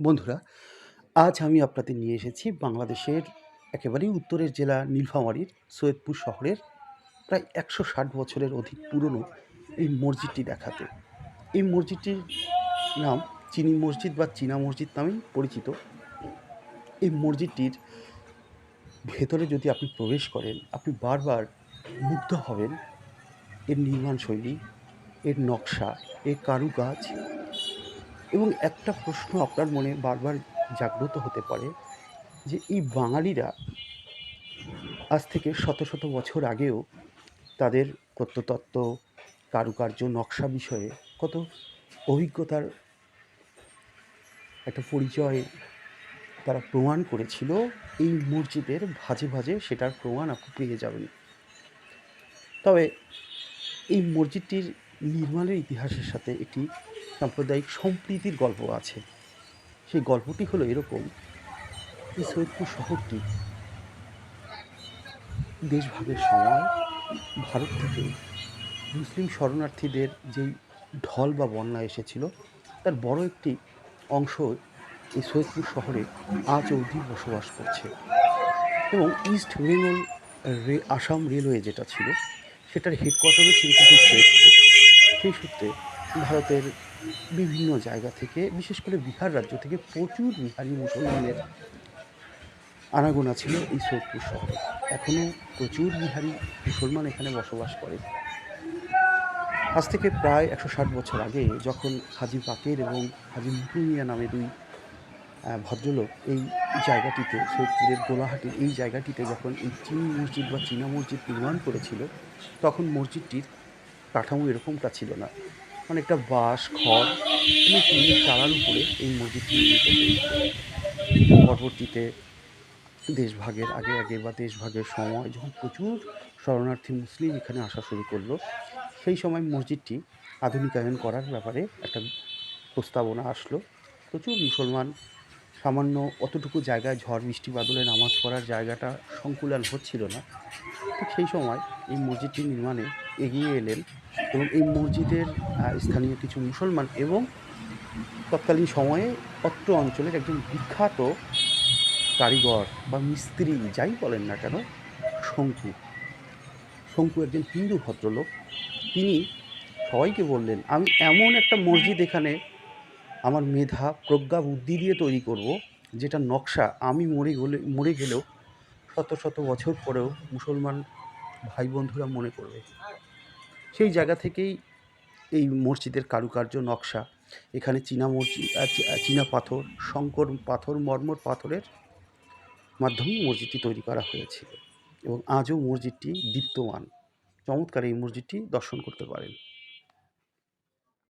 বন্ধুরা, আজ আমি আপনাদের নিয়ে এসেছি বাংলাদেশের একেবারেই উত্তরের জেলা নীলফামারীর সৈয়দপুর শহরের প্রায় একশো ষাট বছরের অধিক পুরনো এই মসজিদটি দেখাতে। এই মসজিদটির নাম চিনি মসজিদ বা চীনা মসজিদ নামেই পরিচিত। এই মসজিদটির ভেতরে যদি আপনি প্রবেশ করেন, আপনি বারবার মুগ্ধ হবেন। এর নির্মাণ শৈলী এর নকশা, এর কারুকাজ এবং একটা প্রশ্ন আপনার মনে বারবার জাগ্রত হতে পারে যে এই বাঙালিরা আজ থেকে শত শত বছর আগেও তাদের প্রত্নতত্ত্ব, কারুকার্য, নকশা বিষয়ে কত অভিজ্ঞতার একটা পরিচয় তারা প্রমাণ করেছিল, এই মসজিদের ভাজে ভাজে সেটার প্রমাণ আপনি পেয়ে যাবেন। তবে এই মসজিদটির নির্মাণের ইতিহাসের সাথে একটি সাম্প্রদায়িক সম্প্রীতির গল্প আছে। সেই গল্পটি হলো এরকম। এই সৈয়দপুর শহরটি দেশভাগের সময় ভারত থেকে মুসলিম শরণার্থীদের যেই ঢল বা বন্যা এসেছিল, তার বড় একটি অংশ এই সৈয়দপুর শহরে আজ অবধি বসবাস করছে। এবং ইস্ট বেঙ্গল আসাম রেলওয়ে যেটা ছিল, সেটার হেডকোয়ার্টারও ছিল কিন্তু সৈয়দপুর সেই সূত্রে ভারতের বিভিন্ন জায়গা থেকে, বিশেষ করে বিহার রাজ্য থেকে প্রচুর বিহারি মুসলমানের আনাগোনা ছিল এই সৈয়দপুর শহরে। এখনও প্রচুর বিহারি মুসলমান এখানে বসবাস করে। আজ থেকে প্রায় একশো ষাট বছর আগে যখন হাজি বাকের এবং হাজি মুকুল মিয়া নামে দুই ভদ্রলোক এই জায়গাটিতে, সৈয়দপুরের গোলাহাটির এই জায়গাটিতে যখন এই চীন মসজিদ বা চীনা মসজিদ নির্মাণ করেছিল, তখন মসজিদটির কাঠামো এরকমটা ছিল না। অনেকটা বাঁশ, খড় এবং টিনের চালার উপরে এই মসজিদটি নির্মিত পরবর্তীতে দেশভাগের আগে আগে বা দেশভাগের সময় যখন প্রচুর শরণার্থী মুসলিম এখানে আসা শুরু করল, সেই সময় মসজিদটি আধুনিকায়ন করার ব্যাপারে একটা প্রস্তাবনা আসলো। প্রচুর মুসলমান, সামান্য অতটুকু জায়গায় ঝড়, বৃষ্টি, বাদলে নামাজ পড়ার জায়গাটা সংকুলান হচ্ছিল না। ঠিক সেই সময় এই মসজিদটি নির্মাণে এগিয়ে এলেন এবং এই মসজিদের স্থানীয় কিছু মুসলমান এবং তৎকালীন সময়ে অত্র অঞ্চলের একজন বিখ্যাত কারিগর বা মিস্ত্রি, যাই বলেন না কেন, শঙ্কু। শঙ্কু একজন হিন্দু ভদ্রলোক। তিনি সবাইকে বললেন, আমি এমন একটা মসজিদ এখানে আমার মেধা, প্রজ্ঞা, বুদ্ধি দিয়ে তৈরি করব, যেটা নকশা, আমি মরে গেলে, মরে গেলেও শত শত বছর পরেও মুসলমান ভাই বন্ধুরা মনে করবে। সেই জায়গা থেকেই এই মসজিদের কারুকার্য, নকশা। এখানে চীনা মসজিদ চীনা পাথর, শঙ্কর পাথর, মর্মর পাথরের মাধ্যমে মসজিদটি তৈরি করা হয়েছিল। এবং আজও মসজিদটি দীপ্তমান। চমৎকার এই মসজিদটি দর্শন করতে পারেন।